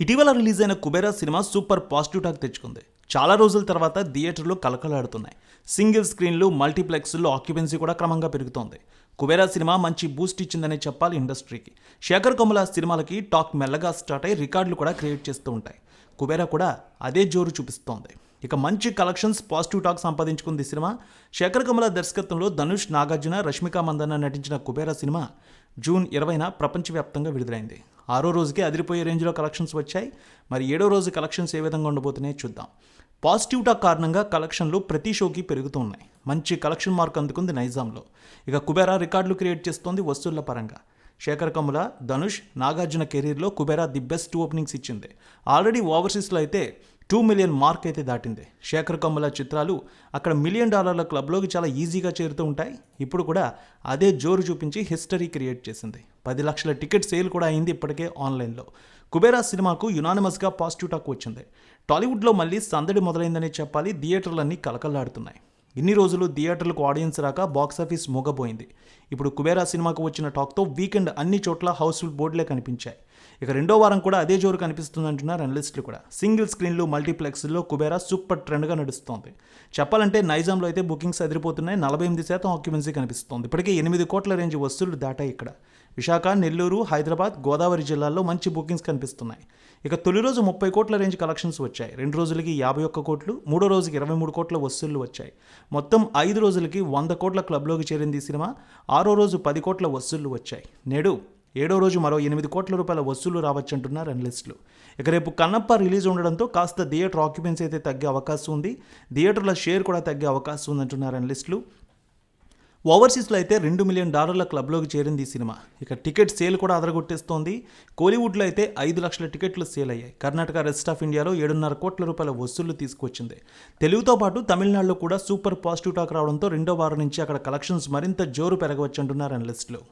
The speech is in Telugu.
ఇటీవల రిలీజ్ అయిన Kubera cinema super positive talk తెచ్చుకుంది. చాలా రోజుల తర్వాత థియేటర్లు కలకలాడుతున్నాయి. సింగిల్ స్క్రీన్లు మల్టీప్లెక్స్లో ఆక్యుపెన్సీ కూడా క్రమంగా పెరుగుతోంది. కుబేరా సినిమా మంచి బూస్ట్ ఇచ్చిందనే చెప్పాలి ఇండస్ట్రీకి. శేఖర్ కమల సినిమాలకి టాక్ మెల్లగా స్టార్ట్ అయ్యి రికార్డులు కూడా క్రియేట్ చేస్తూ ఉంటాయి. కుబేరా కూడా అదే జోరు చూపిస్తోంది. ఇక మంచి కలెక్షన్స్ పాజిటివ్ టాక్ సంపాదించుకుంది సినిమా. శేఖర్ కమల దర్శకత్వంలో ధనుష్ నాగార్జున రష్మిక మందన్న నటించిన కుబేరా సినిమా జూన్ ఇరవైన ప్రపంచవ్యాప్తంగా విడుదలైంది. ఆరో రోజుకే అదిరిపోయే రేంజ్లో కలెక్షన్స్ వచ్చాయి. మరి ఏడో రోజు కలెక్షన్స్ ఏ విధంగా ఉండబోతున్నాయో చూద్దాం. పాజిటివ్ టాక్ కారణంగా కలెక్షన్లు ప్రతి షోకి పెరుగుతున్నాయి. మంచి కలెక్షన్ మార్క్ అందుకుంది నైజాంలో. ఇక కుబేరా రికార్డులు క్రియేట్ చేస్తోంది వస్తువుల పరంగా. శేఖర్ కముల ధనుష్ నాగార్జున కెరీర్లో కుబేరా ది బెస్ట్ ఓపెనింగ్స్ ఇచ్చింది. ఆల్రెడీ ఓవర్సీస్లో అయితే టూ మిలియన్ మార్క్ అయితే దాటింది. శేఖర్ కమ్ముల చిత్రాలు అక్కడ మిలియన్ డాలర్ల క్లబ్లోకి చాలా ఈజీగా చేరుతూ ఉంటాయి. ఇప్పుడు కూడా అదే జోరు చూపించి హిస్టరీ క్రియేట్ చేసింది. పది లక్షల టికెట్ సేల్ కూడా అయింది ఇప్పటికే ఆన్లైన్లో. కుబేరా సినిమాకు యునానిమస్గా పాజిటివ్ టాక్ వచ్చింది. టాలీవుడ్లో మళ్ళీ సందడి మొదలైందని చెప్పాలి. థియేటర్లన్నీ కలకల్లాడుతున్నాయి. ఇన్ని రోజులు థియేటర్లకు ఆడియన్స్ రాక బాక్సాఫీస్ మూగబోయింది. ఇప్పుడు కుబేరా సినిమాకు వచ్చిన టాక్తో వీకెండ్ అన్ని చోట్ల హౌస్ఫుల్ బోర్డులే కనిపించాయి. ఇక రెండో వారం కూడా అదే జోరు కనిపిస్తుందంటున్నారు అనలిస్టులు కూడా. సింగిల్ స్క్రీన్లు మల్టీప్లెక్స్లో కుబేరా సూపర్ ట్రెండ్గా నడుస్తోంది. చెప్పాలంటే నైజాంలో అయితే బుకింగ్స్ అదిరిపోతున్నాయి. నలభై ఎనిమిది శాతం ఆక్యుపెన్సీ కనిపిస్తోంది. ఇప్పటికే ఎనిమిది కోట్ల రేంజ్ వస్తువులు దాటాయి ఇక్కడ. విశాఖ నెల్లూరు హైదరాబాద్ గోదావరి జిల్లాల్లో మంచి బుకింగ్స్ కనిపిస్తున్నాయి. ఇక తొలి రోజు ముప్పై కోట్ల రేంజ్ కలెక్షన్స్ వచ్చాయి. రెండు రోజులకి యాభై ఒక్క కోట్లు మూడో రోజుకి ఇరవై మూడు కోట్ల వసూళ్ళు వచ్చాయి. మొత్తం ఐదు రోజులకి వంద కోట్ల క్లబ్లోకి చేరింది ఈ సినిమా. ఆరో రోజు పది కోట్ల వసూళ్ళు వచ్చాయి. నేడు ఏడో రోజు మరో ఎనిమిది కోట్ల రూపాయల వసూలు రావచ్చంటున్నారు అనలిస్టులు. ఇక రేపు కన్నప్ప రిలీజ్ ఉండడంతో కాస్త థియేటర్ ఆక్యుపెన్సీ అయితే తగ్గే అవకాశం ఉంది. థియేటర్ల షేర్ కూడా తగ్గే అవకాశం ఉందంటున్నారు అనలిస్టులు. ఓవర్సీస్లో అయితే రెండు మిలియన్ డాలర్ల క్లబ్లోకి చేరింది ఈ సినిమా. ఇక టికెట్ సేల్ కూడా అదరగొట్టేస్తోంది. కోలీవుడ్లో అయితే ఐదు లక్షల టికెట్లు సేల్ అయ్యాయి. కర్ణాటక రెస్ట్ ఆఫ్ ఇండియాలో ఏడున్నర కోట్ల రూపాయల వసూళ్ళు తీసుకొచ్చింది తెలుగుతో పాటు తమిళనాడులో కూడా సూపర్ పాజిటివ్ టాక్ రావడంతో రెండో వారం నుంచి అక్కడ కలెక్షన్స్ మరింత జోరు పెరగవచ్చంటున్నారు అనలిస్టులు.